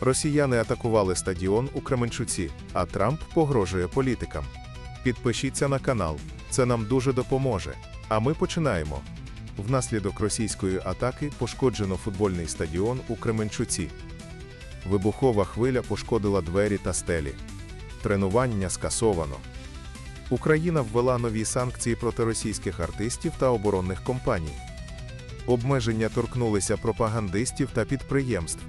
Росіяни атакували стадіон у Кременчуці, а Трамп погрожує політикам. Підпишіться на канал, це нам дуже допоможе. А ми починаємо. Внаслідок російської атаки пошкоджено футбольний стадіон у Кременчуці. Вибухова хвиля пошкодила двері та стелі. Тренування скасовано. Україна ввела нові санкції проти російських артистів та оборонних компаній. Обмеження торкнулися пропагандистів та підприємств.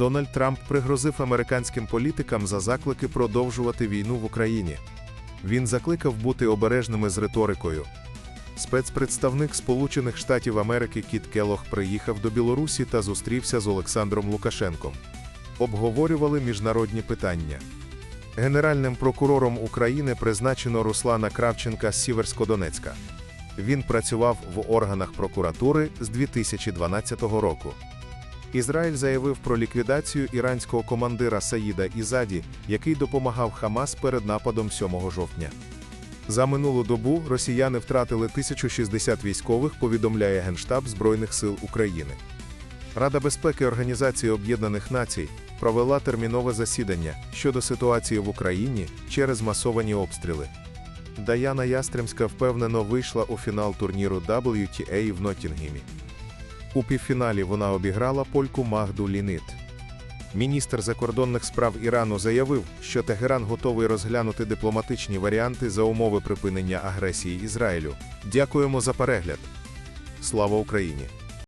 Дональд Трамп пригрозив американським політикам за заклики продовжувати війну в Україні. Він закликав бути обережними з риторикою. Спецпредставник Сполучених Штатів Америки Кіт Келох приїхав до Білорусі та зустрівся з Олександром Лукашенком. Обговорювали міжнародні питання. Генеральним прокурором України призначено Руслана Кравченка з Сіверськодонецька. Він працював в органах прокуратури з 2012 року. Ізраїль заявив про ліквідацію іранського командира Саїда Ізаді, який допомагав Хамас перед нападом 7 жовтня. За минулу добу росіяни втратили 1060 військових, повідомляє Генштаб Збройних сил України. Рада безпеки Організації Об'єднаних Націй провела термінове засідання щодо ситуації в Україні через масовані обстріли. Даяна Ястремська впевнено вийшла у фінал турніру WTA в Ноттінгемі. У півфіналі вона обіграла польку Магду Лінит. Міністр закордонних справ Ірану заявив, що Тегеран готовий розглянути дипломатичні варіанти за умови припинення агресії Ізраїлю. Дякуємо за перегляд. Слава Україні!